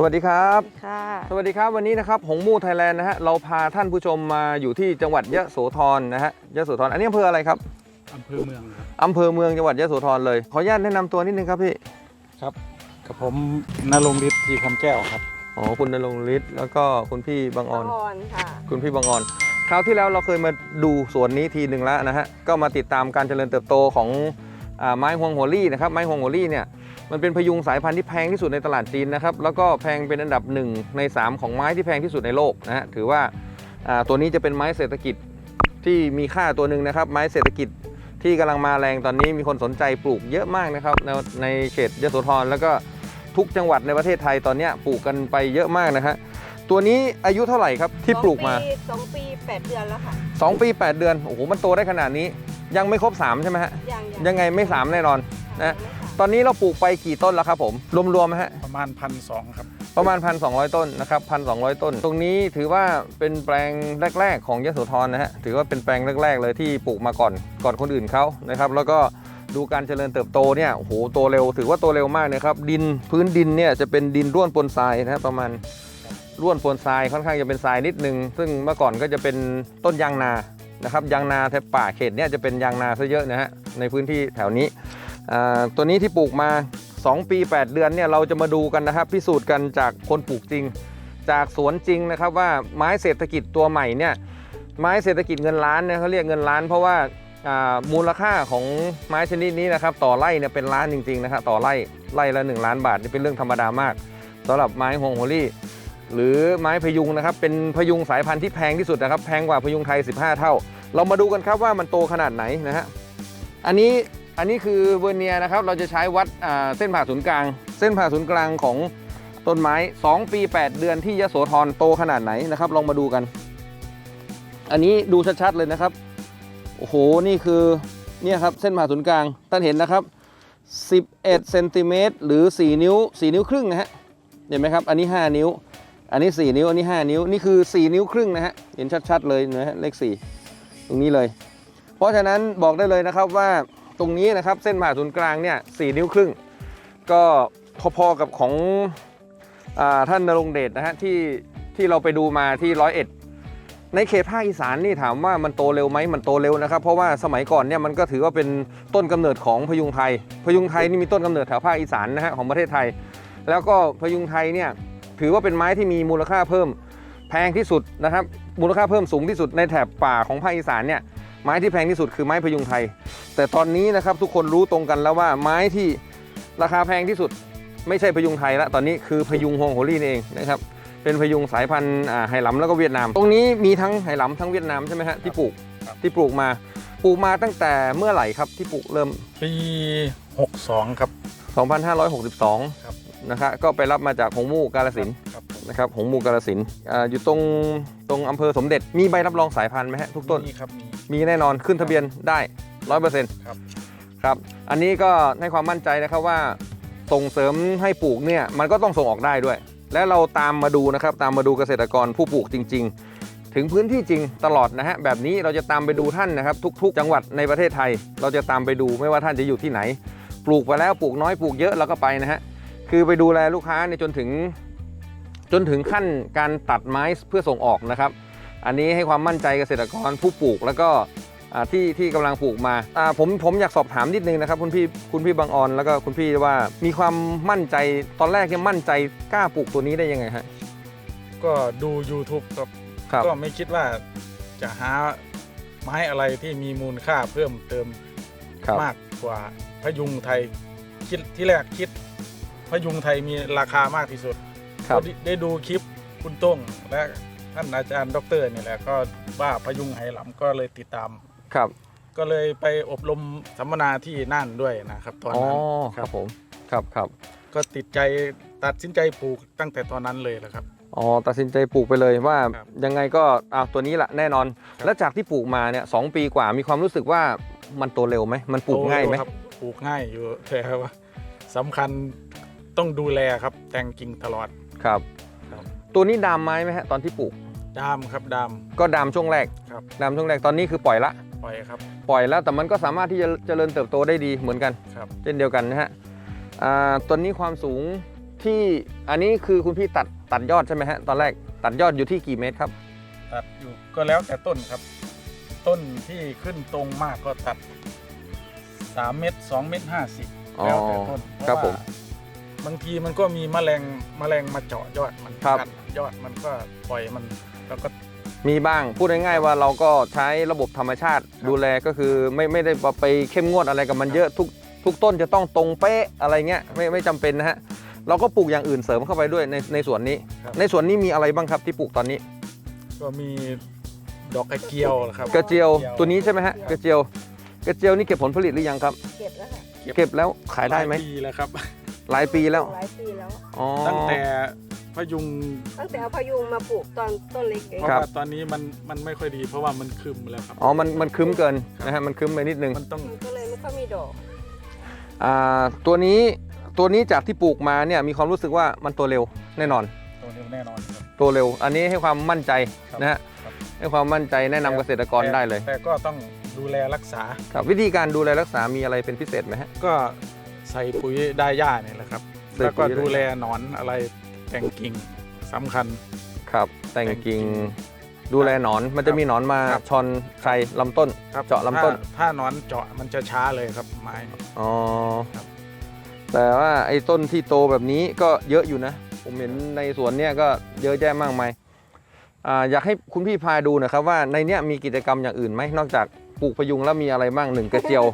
สวัสดีครับ ค่ะ สวัสดีครับวันนี้นะครับหงมู่ไทยแลนด์นะฮะเราพาท่านผู้ชมมาอยู่ที่จังหวัดยะโสธรนะฮะยะโสธรอันนี้อำเภออะไรครับอำเภอเมืองครับอำเภอเมืองจังหวัดยะโสธรเลยขออนุญาตแนะนำตัวนิดนึงครับพี่กับผมนรงค์ฤทธิ์ทีคำแก้วครับ อ๋อคุณนรงค์ฤทธิ์แล้วก็คุณพี่บางออน ออนค่ะ คุณพี่บางออนคราวที่แล้วเราเคยมาดูสวนนี้ทีหนึ่งแล้วนะฮะก็มาติดตามการเจริญเติบโตของอาไม้ฮวงหัวลี่นะครับไม้ฮวงหัวลี่เนี่ย มันเป็นพยุงสายพันธุ์ที่แพงที่สุดในตลาดจีนนะครับ แล้วก็แพงเป็นอันดับหนึ่งใน 3 ของไม้ที่แพงที่สุดในโลกนะฮะ ถือว่าอ่าตัวนี้จะเป็นไม้เศรษฐกิจที่มีค่าตัวหนึ่งนะครับ ไม้เศรษฐกิจที่กำลังมาแรงตอนนี้มีคนสนใจปลูกเยอะมากนะครับ ในในเขตยโสธรแล้วก็ทุกจังหวัดในประเทศไทยตอนเนี้ยปลูกกันไปเยอะมากนะฮะตัวนี้อายุเท่าไหร่ครับที่ปลูกมาสองปีสองปีแปดเดือนแล้วค่ะ2ปี8 เดือนโอ้โหมันโตได้ขนาดนี้ ยังไม่ครบ3ใช่ไหมฮะยังยังไงไม่3แน่นอนนะยังไม่ค่ะ ตอนนี้เราปลูกไปกี่ต้นแล้วครับผม รวมๆนะฮะ ประมาณพันสองครับ ประมาณ 1,200 ต้นนะครับ1,200 ต้น ตรงนี้ถือว่าเป็นแปลงแรก ๆ ของยโสธรนะฮะ ถือว่าเป็นแปลงแรก ๆ เลยที่ปลูกมาก่อน ก่อนคนอื่นเขานะครับ แล้วก็ดูการเจริญเติบโตเนี่ยโอ้โหโตเร็ว ถือว่าโตเร็วมากนะครับ ดินพื้นดินเนี่ยจะเป็นดินร่วนปนทรายนะฮะประมาณร่วนปนทรายค่อนข้างจะเป็นทรายนิดนึง ซึ่งเมื่อก่อนก็จะเป็นต้นยางนานะครับยางนาแถบป่าเขตเนี่ยจะเป็นยางนาซะเยอะนะฮะในพื้นที่แถวนี้อ่า ตัวนี้ที่ปลูกมา 2 ปี 8 เดือนเนี่ยเราจะมาดูกันนะครับ พิสูจน์กันจากคนปลูกจริง จากสวนจริงนะครับว่าไม้เศรษฐกิจตัวใหม่เนี่ยไม้เศรษฐกิจเงินล้านเนี่ยเขาเรียกเงินล้าน เพราะว่ามูลค่าของไม้ชนิดนี้นะครับต่อไร่เนี่ยเป็นล้านจริงๆนะครับต่อไร่ไร่ละ 1 ล้านบาทนี่เป็นเรื่องธรรมดามากสำหรับไม้ฮวงโฮลี่หรือไม้พยุงนะครับเป็นพยุงสายพันธุ์ที่แพงที่สุดนะครับแพงกว่าพยุงไทย 15 เท่า เรามาดูกันครับว่ามันโตขนาดไหนนะฮะอันนี้ อันนี้คือเวอร์เนียนะครับ เราจะใช้วัดเส้นผ่าศูนย์กลาง เส้นผ่าศูนย์กลางของต้นไม้ 2 ปี 8 เดือนที่ยโสธรโตขนาดไหนนะครับ ลองมาดูกัน อันนี้ดูชัดๆเลยนะครับ โอ้โห นี่คือเนี่ยครับเส้นผ่าศูนย์กลาง ท่านเห็นนะครับ 11เซนติเมตรหรือ 4 นิ้ว 4 นิ้วครึ่งนะฮะ เห็นไหมครับ อันนี้ 5 นิ้ว อันนี้ 4 นิ้ว อันนี้ 5 นิ้ว นี่คือ 4 นิ้วครึ่งนะฮะ เห็นชัดๆเลยนะฮะ เลข 4 ตรงนี้เลย เพราะฉะนั้นบอกได้เลยนะครับว่า ตรงนี้นะครับ เส้นผ่าศูนย์กลางเนี่ยสนิ้วครึ่ง ก็พอๆกับของอท่านนรงเดชนะฮะที่ที่เราไปดูมาที่ร้อยเอ็ดในเขตภาคอีสานนี่ถามว่ามันโตเร็วไหมมันโตเร็วนะครับ เพราะว่าสมัยก่อนเนี่ยมันก็ถือว่าเป็นต้นกำเนิดของพยุงไทย พยุงไทยนี่มีต้นกำเนิดแถวภาคอีสานนะฮะของประเทศไทย แล้วก็พยุงไทยเนี่ยถือว่าเป็นไม้ที่มีมูลค่าเพิ่มแพงที่สุดนะครับ มูลค่าเพิ่มสูงที่สุดในแถบป่าของภาคอีสานเนี่ย ไม้ที่แพงที่สุดคือไม้พยุงไทย แต่ตอนนี้นะครับทุกคนรู้ตรงกันแล้วว่าไม้ที่ราคาแพงที่สุด ไม่ใช่พยุงไทยละตอนนี้คือพยุงฮวงโฮลี่นี่เองนะครับเป็นพยุงสายพันธุ์อ่าไหหลำแล้วก็เวียดนาม ตรงนี้มีทั้งไหหลำทั้งเวียดนามใช่ไหมฮะที่ปลูกครับที่ปลูกมาปลูกมาตั้งแต่เมื่อไหร่ครับที่ปลูกเริ่มปี 62 ครับ 2562ครับนะครับก็ไปรับมาจากหงมู่กาลสินธุ์ครับนะครับหงมู่กาลสินธุ์อ่าอยู่ตรงตรงอำเภอสมเด็จมีใบรับรองสายพันธุ์ไหมฮะทุกต้นมีครับมี มีแน่นอนขึ้นทะเบียนได้ร้อยเปอร์เซ็นต์ครับ ครับ อันนี้ก็ให้ความมั่นใจนะครับว่าส่งเสริมให้ปลูกเนี่ยมันก็ต้องส่งออกได้ด้วย และเราตามมาดูนะครับ ตามมาดูเกษตรกรผู้ปลูกจริง ๆ ถึงพื้นที่จริงตลอดนะฮะแบบนี้เราจะตามไปดูท่านนะครับ ทุก ๆ จังหวัดในประเทศไทย เราจะตามไปดูไม่ว่าท่านจะอยู่ที่ไหน ปลูกไปแล้วปลูกน้อยปลูกเยอะเราก็ไปนะฮะคือไปดูแลลูกค้าเนี่ยจนถึงจนถึงขั้นการตัดไม้เพื่อส่งออกนะครับ อันนี้ให้ความมั่นใจเกษตรกรผู้ปลูกแล้วก็อ่าที่ที่กำลังปลูกมาอ่าผมผมอยากสอบถามนิดนึงนะครับคุณพี่คุณพี่บางออนแล้วก็คุณพี่ว่ามีความมั่นใจตอนแรกเนี่ยมั่นใจกล้าปลูกตัวนี้ได้ยังไงฮะก็ดู YouTube ครับครับก็ไม่คิดว่าจะหาไม้อะไรที่มีมูลค่าเพิ่มเติมครับมากกว่าพยุงไทยคิดที่แรกคิดพยุงไทยมีราคามากที่สุดครับก็ได้ได้ดูคลิปคุณต้งและ ท่านอาจารย์ด็อกเตอร์นี่แหละก็ว่าพยุงไหหลำก็เลยติดตาม ครับ ก็เลยไปอบรมสัมมนาที่น่านด้วยนะครับ ตอนอ๋อนั้นครับผมครับครับก็ติดใจตัดสินใจปลูกตั้งแต่ตอนนั้นเลยแหละครับ อ๋อตัดสินใจปลูกไปเลยว่าครับยังไงก็อ่าตัวนี้แหละแน่นอน ครับ แล้วจากที่ปลูกมาเนี่ยสองปีกว่ามีความรู้สึกว่ามันโตเร็วไหมมันปลูกง่ายไหมโตครับปลูกง่ายอยู่แต่ว่าสำคัญต้องดูแลครับแต่งกิ่งตลอด ครับ ครับ ตัวนี้ดามไม้ไหมฮะตอนที่ปลูก ดามครับดาม ก็ดามช่วงแรกครับ ดามช่วงแรกตอนนี้คือปล่อยละ ปล่อยครับ ปล่อยแล้วแต่มันก็สามารถที่จะเจริญเติบโตได้ดีเหมือนกัน ครับ เช่นเดียวกันนะฮะอ่าตัวนี้ความสูงที่อันนี้คือคุณพี่ตัดตัดยอดใช่ไหมฮะตอนแรกตัดยอดอยู่ที่กี่เมตรครับ ตัดอยู่ก็แล้วแต่ต้นครับ ต้นที่ขึ้นตรงมากก็ตัด3เม็ด2เม็ดอ๋อ50 แล้วแต่ต้นเพาะครับผมว่าบางทีมันก็มีแมลงแมลงมาเจาะยอดมันครับ กัด ยอดมันก็ปล่อยมันแล้วก็มีบ้างพูดง่ายๆว่าเราก็ใช้ระบบธรรมชาติดูแลก็คือไม่ไม่ได้ไปเข้มงวดอะไรกับมันเยอะทุกทุกต้นจะต้องตรงเป๊ะอะไรเงี้ยไม่ไม่จำเป็นนะฮะเราก็ปลูกอย่างอื่นเสริมเข้าไปด้วยในในสวนนี้ครับในสวนนี้มีอะไรบ้างครับที่ปลูกตอนนี้ ก็มีดอกกระเจียวครับกระเจียวกระเจียวตัวนี้ใช่ไหมฮะกระเจียว กระเจียวนี่เก็บผลผลิตหรือยังครับ เก็บแล้วค่ะเก็บแล้วขายได้ไหมลปีแล้วครับ หลายปีแล้วหลายปีแล้วอ๋อตั้งแต่ พยุงตั้งแต่เอาพยุงมาปลูกตอนต้นเล็กเองเพราะครับ ว่าตอนนี้มันมันไม่ค่อยดี เพราะว่ามันคึมแล้วครับ อ๋อ มันมันครึ้มเกินนะฮะ มันครึ้มไปนิดนึง มันต้อง มันก็เลยไม่ค่อยมีดอก อ่า ตัวนี้ตัวนี้จากที่ปลูกมาเนี่ยมีความรู้สึกว่ามันตัวเร็วแน่นอน ตัวเร็วแน่นอนครับ ตัวเร็ว อันนี้ให้ความมั่นใจครับนะฮะ ครับ ให้ความมั่นใจแนะนำเกษตรกรได้เลย แต่ก็ต้องดูแลรักษา ครับ วิธีการดูแลรักษา มีอะไรเป็นพิเศษไหมฮะ ก็ใส่ปุ๋ยได้หญ้าเนี่ยแหละครับ ใส่แล้วปุ๋ก็ยได้ดูแลหนอนอะไร แต่งกิ่งสำคัญ ครับ แต่งแต่งกิ่กิ่งงดูแลหนอนมันจะมีหนอนมาครับ ชอนชัยลำต้น ครับเจาะลำต้น ถ้ถ้าหนอนเจาะมันจะช้าเลยครับไม้ อ๋อครับ แต่ว่าไอ้ต้นที่โตแบบนี้ก็เยอะอยู่นะ ผมเห็นในสวนเนี่ยก็เยอะแยะมากมายอ่าอยากให้คุณพี่พาดูหนะครับว่าในเนี้ยมีกิจกรรมอย่างอื่นไหมนอกจากปลูกพยุงแล้วมีอะไรบ้างหนึ่งกระเจียว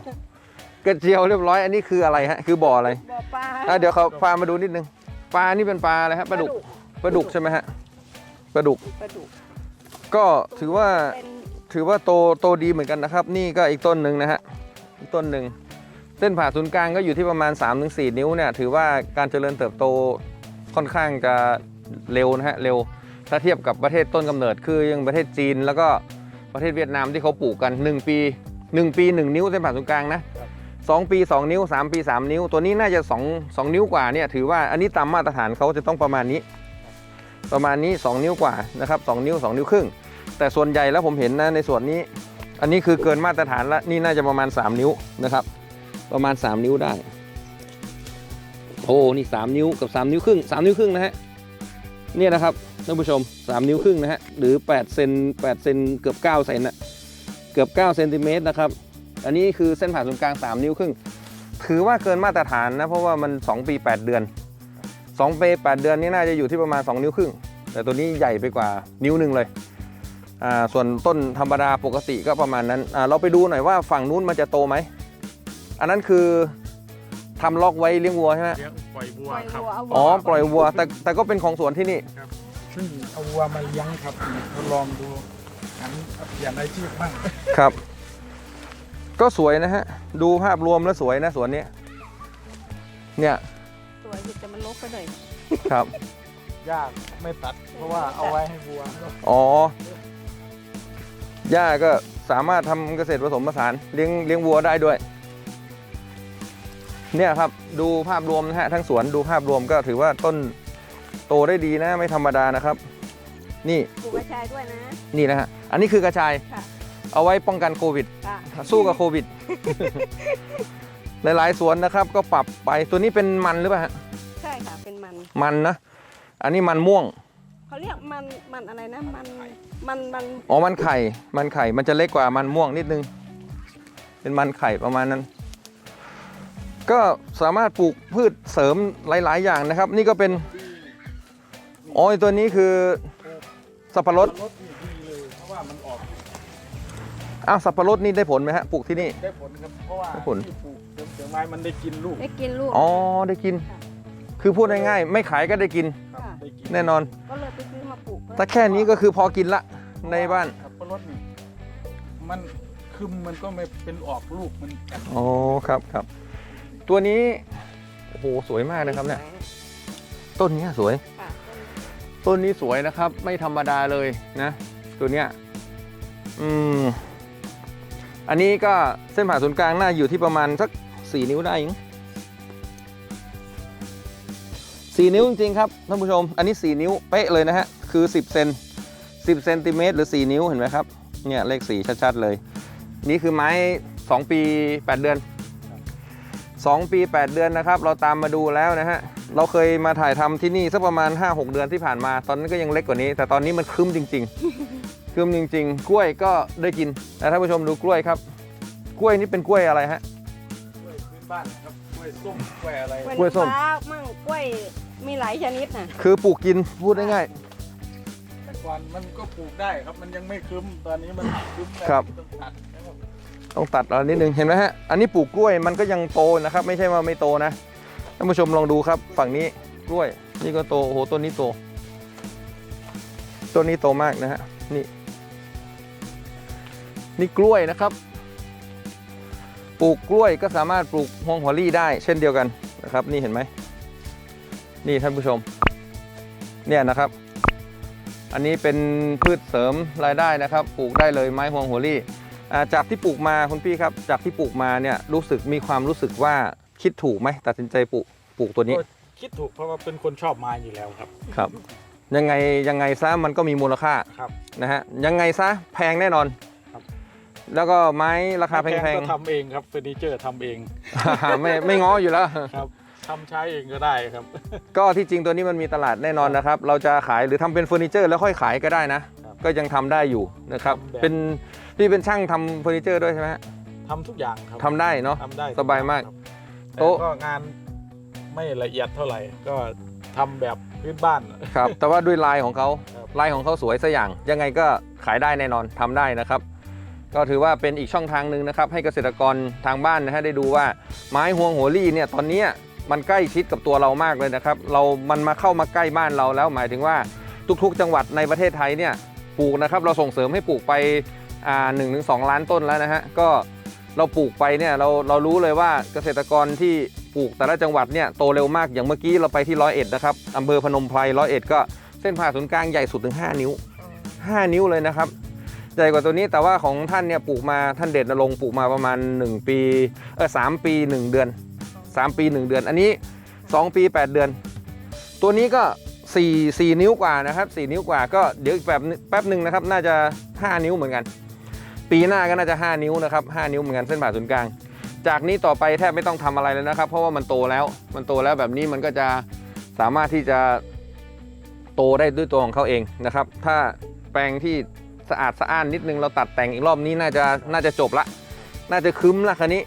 กระเจียวเรียบร้อยอันนี้คืออะไรฮะคือบ่ออะไรบ่อปลาอะเดี๋ยวเขาพามาดูนิดนึง ปลานี่เป็นปลาอะไรฮะปลาดุกปลาดุกใช่ไหมฮะปลาดุก ปลาดุกก็ถือว่าเป็นถือว่าโตโตดีเหมือนกันนะครับ นี่ก็อีกต้นหนึ่งนะฮะอีกต้นหนึ่งเส้นผ่าศูนย์กลางก็อยู่ที่ประมาณ 3-4 นิ้วเนี่ยถือว่าการเจริญเติบโตค่อนข้างจะเร็วนะฮะเร็วถ้าเทียบกับประเทศต้นกำเนิดคืออยังประเทศจีนแล้วก็ประเทศเวียดนามที่เขาปลูกกัน 1 ปี 1 ปี 1 นิ้วเส้นผ่าศูนย์กลางนะ สองปี 2 นิ้ว 3 ปี 3 นิ้ว ตัวนี้น่าจะ2 2นิ้วกว่าเนี่ยถือว่าอันนี้ตามมาตรฐานเขาจะต้องประมาณนี้ ประมาณนี้ 2 นิ้วกว่านะครับ2นิ้ว 2 นิ้วครึ่ง แต่ส่วนใหญ่แล้วผมเห็นนะในส่วนนี้ อันนี้คือเกินมาตรฐานแล้วนี่น่าจะประมาณ 3 นิ้วนะครับ ประมาณ 3 นิ้วได้โอ้นี่ 3 นิ้วกับ 3 นิ้วครึ่ง3นิ้วครึ่งนะฮะเนี่ยนะครับท่านผู้ชม 3 นิ้วครึ่งนะฮะหรือ8เซน8เซนเกือบ9เซนนะเกือบ9เซนติเมตรนะครับ อันนี้คือเส้นผ่าศูนย์กลาง 3 นิ้วครึ่ง ถือว่าเกินมาตรฐานนะ เพราะว่ามัน 2 ปี 8 เดือน 2 ปี 8 เดือนนี่น่าจะอยู่ที่ประมาณ 2 นิ้วครึ่ง แต่ตัวนี้ใหญ่ไปกว่านิ้วหนึ่งเลยอ่าส่วนต้นธรรมดาปกติก็ประมาณนั้นอ่าเราไปดูหน่อยว่าฝั่งนู้นมันจะโตไหม อันนั้นคือทำล็อกไว้เลี้ยงวัวใช่ไหมเลี้ยงปล่อยวัวปล่อยครับวัวเอาอ๋อ ปล่อยวัว แต่แต่ก็เป็นของสวนที่นี่ซึ่งเอาวัวมาเลี้ยงครับทดลองดูหันเปลี่ยนอาชีพบ้างครับ ก็สวยนะฮะ ดูภาพรวมแล้วสวยนะสวนนี้ เนี่ยสวยอยู่แต่มันลกไปหน่อยครับ ยากไม่ตัด เพราะว่าเอาไว้ให้วัวอ๋อหญ้าก็สามารถทำเกษตรผสมผสานเลี้ยงเลี้ยงวัวได้ด้วย เนี่ยครับดูภาพรวมนะฮะทั้งสวนดูภาพรวมก็ถือว่าต้นโตได้ดีนะ ไม่ธรรมดานะครับ นี่ปลูกกระชายด้วยนะ นี่นะฮะ อันนี้คือกระชาย ค่ะ เอาไว้ป้องกันโควิด ค่ะสู้กับโควิด หลายๆสวนนะครับ ก็ปรับไปตัวนี้เป็นมันหรือเปล่าฮะใช่ค่ะเป็นมันมันนะ อันนี้มันม่วงเขาเรียกมันมันอะไรนะมันมันมันอ๋อมันไข่ มันไข่มันจะเล็กกว่ามันม่วงนิดนึง เป็นมันไข่ประมาณนั้น ก็สามารถปลูกพืชเสริมหลาย ๆ อย่างนะครับ นี่ก็เป็นอ๋อไอ้ตัวนี้คือสับปะรด รถนี่ดีเลย เพราะว่ามันออก อ้าวสับปะรดนี่ได้ผลไหมฮะปลูกที่นี่ ได้ผลครับ เพราะว่าได้ผล ที่ปลูกเดี๋ยวไม้มันได้กินลูกได้กินลูก อ๋อได้กินคือพูดง่ายๆไม่ขายก็ได้กินครับค่ะ ได้กินแน่นอน ก็เลยไปซื้อมาปลูกถ้าแค่นี้ก็คือพอกินละในบ้านสับปะรดนี่มันคึมมันก็ไม่เป็นออกลูกมันกันอ๋อครับครับ ตัวนี้โอ้โหสวยมากนะครับเนี่ยต้นเนี้ยสวย ค่ะต้นนี้สวยนะครับ ไม่ธรรมดาเลยนะ ตัวเนี้ยอืม อันนี้ก็เส้นผ่าศูนย์กลางน่าอยู่ที่ประมาณสักสี่นิ้วได้ยังสี่นิ้วจริงๆครับท่านผู้ชม อันนี้สี่นิ้วเป๊ะเลยนะฮะ คือ 10 เซน10เซนติเมตรหรือ 4 นิ้วเห็นไหมครับ เนี่ยเลขสี่ชัดๆเลย นี่คือไม้ 2 ปี 8 เดือน 2 ปี 8 เดือนนะครับ เราตามมาดูแล้วนะฮะ เราเคยมาถ่ายทำที่นี่สักประมาณ 5-6 เดือนที่ผ่านมา ตอนนั้นก็ยังเล็กกว่านี้ แต่ตอนนี้มันครึ้มจริง ๆ ครึ้มจริง ๆ กล้วยก็ได้กินแต่ท่านผู้ชมดูกล้วยครับ กล้วยนี่เป็นกล้วยอะไรฮะ กล้วยพื้นบ้านครับ กล้วยส้ม กล้วยอะไร กล้วยส้มฟ้ามั่งกล้วยมีหลายชนิดน่ะคือปลูกกินพูดง่ายแต่ก่อนมันก็ปลูกได้ครับ มันยังไม่คึ้ม ตอนนี้มันคึ้มแล้วครับต้องตัดนะครับๆ ต้องตัดอะไรนิดนึงเห็นไหมฮะอันนี้ปลูกกล้วยมันก็ยังโตนะครับ ไม่ใช่ว่าไม่โตนะท่านผู้ชมลองดูครับ ฝั่งนี้กล้วย นี่ก็โตโอ้โหต้นนี้โตต้นนี้โตมากนะฮะนี่นี่กล้วยนะครับ ปลูกกล้วยก็สามารถปลูกฮวงหัวลี่ได้เช่นเดียวกันนะครับ นี่เห็นไหมนี่ท่านผู้ชม เนี่ยนะครับ อันนี้เป็นพืชเสริมรายได้นะครับ ปลูกได้เลยไม้ฮวงหัวลี่อ่า จากที่ปลูกมาคุณพี่ครับ จากที่ปลูกมาเนี่ยรู้สึกมีความรู้สึกว่าคิดถูกไหมตัดสินใจปลูกปลูกตัวนี้ก็คิดถูกเพราะว่าเป็นคนชอบไม้อยู่แล้วครับครับ ยังไงยังไงซะมันก็มีมูลค่าครับนะฮะยังไงซะแพงแน่นอนครับแล้วก็ไม้ราคาแพงก็ทำเองครับเฟอร์นิเจอร์ทำเองๆไม่ไม่ง้ออยู่แล้วครับทำใช้เองก็ได้ครับ ก็ที่จริงตัวนี้มันมีตลาดแน่นอนนะครับ เราจะขายหรือทำเป็นเฟอร์นิเจอร์แล้วค่อยขายก็ได้นะครับก็ยังทำได้อยู่นะครับทำแบบเป็น พี่เป็นช่างทำเฟอร์นิเจอร์ด้วยใช่ไหมฮะทำทุกอย่างครับทำได้เนาะ ทำได้สบายมากครับโต๊ะแต่ก็งานไม่ละเอียดเท่าไหร่ ก็ทำแบบพื้นบ้าน ครับ แต่ว่าด้วยลายของเขาครับ ลายของเขาสวยสัอย่าง ยังไงก็ขายได้แน่นอนทำได้นะครับ ก็ถือว่าเป็นอีกช่องทางหนึ่งนะครับ ให้เกษตรกรทางบ้านนะฮะได้ดูว่าไม้ฮวงหัวลี่เนี่ยตอนเนี้ยมันใกล้ชิดกับตัวเรามากเลยนะครับ เรา มันมาเข้ามาใกล้บ้านเราแล้ว หมายถึงว่าทุกๆ จังหวัดในประเทศไทยเนี่ยปลูกนะครับ เราส่งเสริมให้ปลูกไปอ่า หนึ่งถึงสองล้านต้นแล้วนะฮะก็เราปลูกไปเนี่ยเราเรารู้เลยว่าเกษตรกรที่ปลูกแต่ละจังหวัดเนี่ยโตเร็วมากอย่างเมื่อกี้เราไปที่ร้อยเอ็ดนะครับอำเภอพนมไพรร้อยเอ็ดก็เส้นผ่าศูนย์กลางใหญ่สุดถึง 5 นิ้ว 5 นิ้วเลยนะครับใหญ่กว่าตัวนี้แต่ว่าของท่านเนี่ยปลูกมาท่านเด็ดนรงปลูกมาประมาณ 1 ปีเออสามปี 1 เดือน 3 ปี 1 เดือน อันนี้ 2 ปี 8 เดือน ตัวนี้ก็ 4 4 นิ้วกว่านะครับ4นิ้วกว่าก็เดี๋ยวอีกแบบแป๊บหนึ่งนะครับน่าจะ 5 นิ้วเหมือนกัน ปีหน้าก็น่าจะ 5 นิ้วนะครับ 5 นิ้วเหมือนกันเส้นผ่าศูนย์กลาง จากนี้ต่อไปแทบไม่ต้องทำอะไรเลยนะครับ เพราะว่ามันโตแล้ว มันโตแล้วแบบนี้มันก็จะสามารถที่จะโตได้ด้วยตัวของเขาเองนะครับ ถ้าแปลงที่สะอาดสะอ้านนิดนึงเราตัดแต่งอีกรอบนี้น่าจะน่าจะจบละ น่าจะคึ้มละคันนี้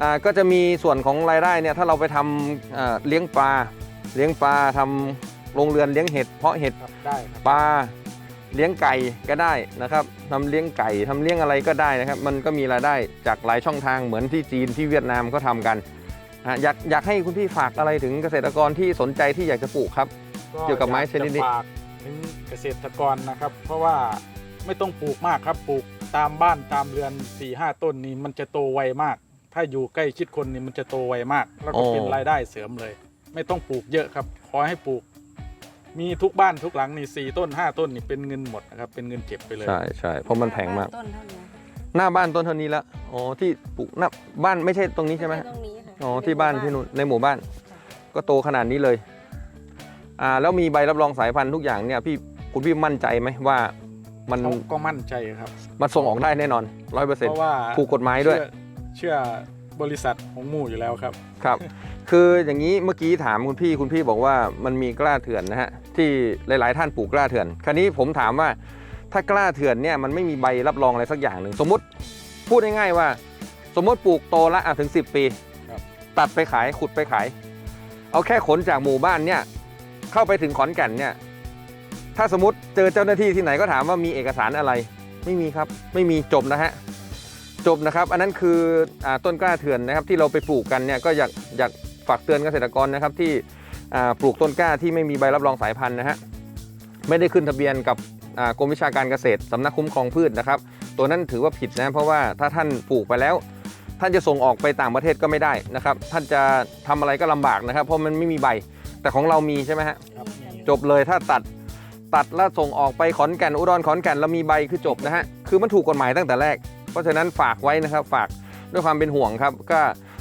อ่าก็จะมีส่วนของรายได้เนี่ยถ้าเราไปทำอ่าเลี้ยงปลา เลี้ยงปลาทำโรงเรือนเลี้ยงเห็ดเพาะเห็ดครับได้ครับปลา เลี้ยงไก่ก็ได้นะครับทำเลี้ยงไก่ทำเลี้ยงอะไรก็ได้นะครับ มันก็มีรายได้จากหลายช่องทางเหมือนที่จีนที่เวียดนามก็ทำกันนะฮะอยากอยากให้คุณพี่ฝากอะไรถึงเกษตรกรที่สนใจที่อยากจะปลูกครับ เกี่ยวกับไม้ชนิดนี้อยากจะฝากถึงเกษตรกรนะครับ เพราะว่าไม่ต้องปลูกมากครับปลูกตามบ้านตามเรือน4ี่ห้าต้นนี้มันจะโตไวมาก ถ้าอยู่ใกล้ชิดคนนี่มันจะโตไวมาก แล้วก็เป็นรายได้เสริมเลย ไม่ต้องปลูกเยอะครับขอให้ปลูก มีทุกบ้านทุกหลังนี่สี่ต้นห้าต้นนี่เป็นเงินหมดนะครับเป็นเงินเก็บไปเลย ใช่ใช่เพราะมันแพงมาก ต้นเท่านี้หน้าบ้านต้นเท่านี้ละอ๋อที่ปลูกหน้าบ้านไม่ใช่ตรงนี้ใช่ไหมฮะตรงนี้ค่ะอ๋อที่บ้านที่นู่นในหมู่บ้าน ก็โตขนาดนี้เลย อ่าแล้วมีใบรับรองสายพันธุ์ทุกอย่างเนี่ยพี่คุณพี่มั่นใจไหมว่า มันเขาก็มั่นใจครับ มันส่งออกได้แน่นอนร้อยเปอร์เซ็นเพต์ราะว่าถูกกฎหมายด้วย เชื่อเชื่อบริษัทของหมู่อยู่แล้วครับครับ คืออย่างนี้เมื่อกี้ถามคุณพี่คุณพี่บอกว่ามันมีกล้าเถื่อนนะฮะ ที่หลาย ๆ ท่านปลูกกล้าเถื่อน คราวนี้ผมถามว่าถ้ากล้าเถื่อนเนี่ยมันไม่มีใบรับรองอะไรสักอย่างหนึ่ง สมมติพูดง่ายๆว่า สมมติปลูกโตละอะถึง 10 ปีครับตัดไปขายขุดไปขาย เอาแค่ขนจากหมู่บ้านเนี่ยเข้าไปถึงขอนแก่นเนี่ยถ้าสมมติเจอเจ้าหน้าที่ที่ไหนก็ถามว่ามีเอกสารอะไร ไม่มีครับ ไม่มีจบนะฮะจบนะครับ อันนั้นคืออาต้นกล้าเถื่อนนะครับที่เราไปปลูกกันเนี่ยก็อยากอยากฝากเตือนเกษตรกรนะครับที่อ่า ปลูกต้นกล้าที่ไม่มีใบรับรองสายพันธุ์นะฮะไม่ได้ขึ้นทะเบียนกับอ่ากรมวิชาการเกษตรสำนักคุ้มครองพืชนะครับ ตัวนั้นถือว่าผิดนะเพราะว่าถ้าท่านปลูกไปแล้ว ท่านจะส่งออกไปต่างประเทศก็ไม่ได้นะครับ ท่านจะทำอะไรก็ลำบากนะครับ เพราะมันไม่มีใบ แต่ของเรามีใช่ไหมฮะครับจบเลยถ้าตัดตัดแล้วส่งออกไปขอนแก่นอุดรขอนแก่นแล้วมีใบคือจบนะฮะคือมันถูกกฎหมายตั้งแต่แรก เพราะฉะนั้นฝากไว้นะครับฝากด้วยความเป็นห่วงครับ ก็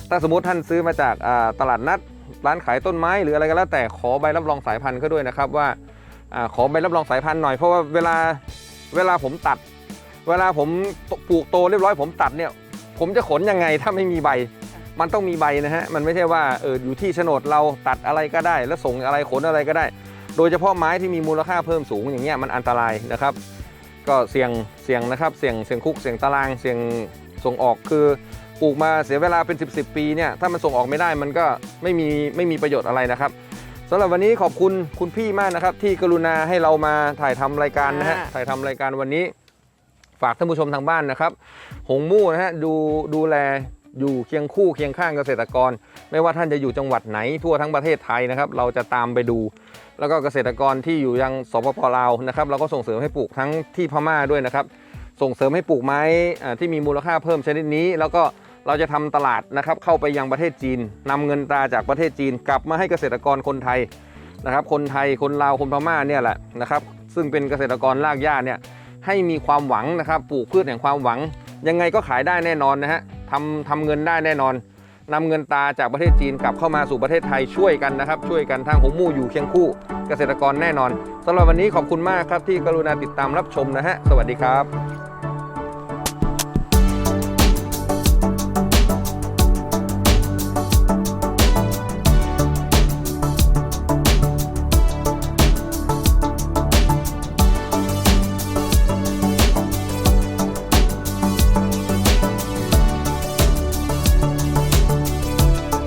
ถ้าสมมติท่านซื้อมาจากอ่าตลาดนัด ร้านขายต้นไม้หรืออะไรก็แล้วแต่ขอใบรับรองสายพันธุ์เขาด้วยนะครับว่าอขอใบรับรองสายพันธุ์หน่อยเพราะว่าเวลาเวลาผมตัด เวลาผมปลูกโตเรียบร้อยผมตัดเนี่ย ผมจะขนยังไงถ้าไม่มีใบ มันต้องมีใบนะฮะมันไม่ใช่ว่าเอออยู่ที่โฉนดเราตัดอะไรก็ได้ แล้วส่งอะไรขนอะไรก็ได้ โดยเฉพาะไม้ที่มีมูลค่าเพิ่มสูงอย่างเงี้ยมันอันตรายนะครับ ก็เสี่ยงเสี่ยงนะครับเสี่ยงเสี่ยงคุกเสี่ยงตารางเสี่ยงส่งออกคือ ลูกมาเสียเวลาเป็น 10บสปีเนี่ยถ้ามันส่งออกไม่ได้มันก็ไม่มีไม่มีประโยชน์อะไรนะครับสำหรับวันนี้ขอบคุณคุณพี่มากนะครับ ที่กรุณาให้เรามาถ่ายทำรายการนะฮะค่ะถ่ายทำรายการวันนี้ ฝากท่านผู้ชมทางบ้านนะครับ หงมู่นะฮะดูดูแลอยู่เคียงคู่เคียงข้างเกษตรกร ไม่ว่าท่านจะอยู่จังหวัดไหนทั่วทั้งประเทศไทยนะครับ เราจะตามไปดู แล้วก็เกษตรกรที่อยู่ยังสปปลาวนะครับ เราก็ส่งเสริมให้ปลูกทั้งที่พม่าด้วยนะครับ ส่งเสริมให้ปลูกไม้อ่าที่มีมูลค่าเพิ่มชนิดนี้ แล้วก็ เราจะทำตลาดนะครับเข้าไปยังประเทศจีนนำเงินตราจากประเทศจีน กลับมาให้เกษตรกรคนไทยนะครับคนไทยคนลาวคนพม่าเนี่ยแหละนะครับซึ่งเป็นเกษตรกรรากหญ้าเนี่ยให้มีความหวังนะครับปลูกพืชแห่งความหวัง ยังไงก็ขายได้แน่นอนนะฮะทำทำเงินได้แน่นอนนำเงินตาจากประเทศจีนกลับเข้ามาสู่ประเทศไทยช่วยกันนะครับ ช่วยกันทางหงมู่อยู่เคียงคู่ เกษตรกรแน่นอนสำหรับวันนี้ขอบคุณมากครับที่กรุณาติดตามรับชมนะฮะสวัสดีครับ